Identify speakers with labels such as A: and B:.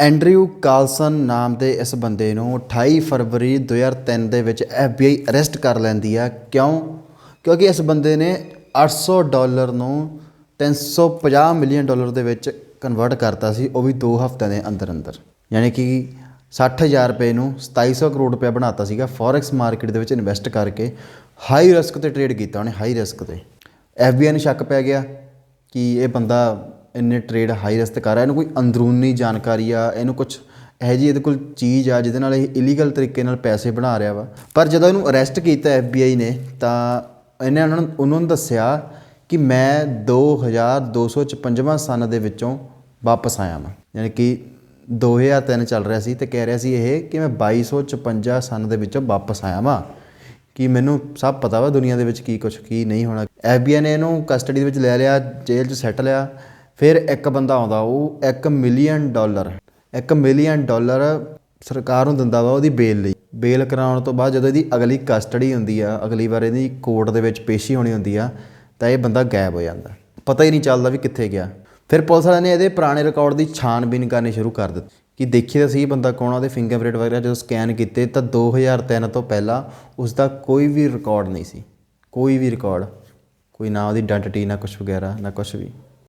A: Andrew ਕਾਲਸਨ ਨਾਮ ਦੇ ਇਸ ਬੰਦੇ ਨੂੰ 28 ਫਰਵਰੀ 2003 ਦੇ ਵਿੱਚ FBI ਅਰੈਸਟ ਕਰ ਲੈਂਦੀ ਆ। ਕਿਉਂ? ਕਿਉਂਕਿ ਇਸ ਬੰਦੇ ਨੇ 800 ਡਾਲਰ ਨੂੰ 350 ਮਿਲੀਅਨ ਡਾਲਰ ਦੇ ਵਿੱਚ ਕਨਵਰਟ ਕਰਤਾ ਸੀ, ਉਹ ਵੀ 2 ਹਫ਼ਤਿਆਂ ਦੇ ਅੰਦਰ ਅੰਦਰ ਯਾਨੀ ਕਿ 60000 ਰੁਪਏ ਨੂੰ 2700 ਕਰੋੜ ਰੁਪਏ ਬਣਾਤਾ ਸੀਗਾ ਫੋਰੈਕਸ ਮਾਰਕੀਟ ਦੇ ਵਿੱਚ ਇਨਵੈਸਟ ਕਰਕੇ। ਹਾਈ ਰਿਸਕ ਤੇ ਟ੍ਰੇਡ ਕੀਤਾ ਉਹਨੇ ਹਾਈ ਰਿਸਕ ਤੇ। FBI ਨੂੰ ਸ਼ੱਕ ਪੈ ਗਿਆ ਕਿ ਇਹ ਬੰਦਾ ਇੰਨੇ ਟ੍ਰੇਡ ਹਾਈ ਰਿਸਕ ਕਰ ਰਿਹਾ, ਇਹਨੂੰ ਕੋਈ ਅੰਦਰੂਨੀ ਜਾਣਕਾਰੀ ਆ, ਇਹਨੂੰ ਕੁਝ ਇਹੋ ਜਿਹੀ ਇਹਦੇ ਕੋਲ ਚੀਜ਼ ਆ, ਜਿਹਦੇ ਨਾਲ ਇਹ ਇਲੀਗਲ ਤਰੀਕੇ ਨਾਲ ਪੈਸੇ ਬਣਾ ਰਿਹਾ ਵਾ। ਪਰ ਜਦੋਂ ਇਹਨੂੰ ਅਰੈਸਟ ਕੀਤਾ FBI ਨੇ, ਤਾਂ ਇਹਨੇ ਉਹਨਾਂ ਨੂੰ ਉਹਨਾਂ ਨੂੰ ਦੱਸਿਆ ਕਿ ਮੈਂ 2255ਵਾਂ ਸਨ ਦੇ ਵਿੱਚੋਂ ਵਾਪਸ ਆਇਆ ਵਾਂ। ਯਾਨੀ ਕਿ 2003 ਚੱਲ ਰਿਹਾ ਸੀ ਤੇ ਕਹਿ ਰਿਹਾ ਸੀ ਇਹ ਕਿ ਮੈਂ 2256 ਸਨ ਦੇ ਵਿੱਚੋਂ ਵਾਪਸ ਆਇਆ ਵਾਂ। ਕਿ ਮੈਨੂੰ ਸਭ ਪਤਾ ਵਾ ਦੁਨੀਆ ਦੇ ਵਿੱਚ ਕੀ ਕੁਝ ਕੀ ਨਹੀਂ ਹੋਣਾ। FBI ਨੇ ਇਹਨੂੰ ਕਸਟਡੀ ਦੇ ਵਿੱਚ ਲੈ ਲਿਆ, ਜੇਲ੍ਹ 'ਚ ਸੈੱਟ ਲਿਆ ਫਿਰ ਇੱਕ ਬੰਦਾ ਆਉਂਦਾ, ਉਹ 1 ਮਿਲੀਅਨ ਡਾਲਰ 1 ਮਿਲੀਅਨ ਡਾਲਰ ਸਰਕਾਰ ਨੂੰ ਦਿੰਦਾ ਵਾ ਉਹਦੀ ਬੇਲ ਲਈ। ਬੇਲ ਕਰਾਉਣ ਤੋਂ ਬਾਅਦ ਜਦੋਂ ਇਹਦੀ ਅਗਲੀ ਕਸਟਡੀ ਹੁੰਦੀ ਆ, ਅਗਲੀ ਵਾਰ ਇਹਦੀ ਕੋਰਟ ਦੇ ਵਿੱਚ ਪੇਸ਼ੀ ਹੋਣੀ ਹੁੰਦੀ ਆ, ਤਾਂ ਇਹ ਬੰਦਾ ਗਾਇਬ ਹੋ ਜਾਂਦਾ। ਪਤਾ ਹੀ ਨਹੀਂ ਚੱਲਦਾ ਵੀ ਕਿੱਥੇ ਗਿਆ। ਫਿਰ ਪੁਲਿਸ ਵਾਲਿਆਂ ਨੇ ਇਹਦੇ ਪੁਰਾਣੇ ਰਿਕਾਰਡ ਦੀ ਛਾਣਬੀਨ ਕਰਨੀ ਸ਼ੁਰੂ ਕਰ ਦਿੱਤੀ ਕਿ ਦੇਖੀਏ ਤਾਂ ਸਹੀ ਬੰਦਾ ਕੌਣ ਆ, ਉਹਦੇ ਫਿੰਗਰਪ੍ਰਿੰਟ ਵਗੈਰਾ ਜਦੋਂ ਸਕੈਨ ਕੀਤੇ ਤਾਂ 2003 ਤੋਂ ਪਹਿਲਾਂ ਉਸ ਦਾ ਕੋਈ ਵੀ ਰਿਕਾਰਡ ਨਹੀਂ ਸੀ। ਕੋਈ ਵੀ ਰਿਕਾਰਡ ਕੋਈ ਨਾ ਉਹਦੀ ਆਇਡੈਂਟੀਟੀ ਨਾ ਕੁਝ ਵਗੈਰਾ, ਨਾ ਕੁਝ ਵੀ।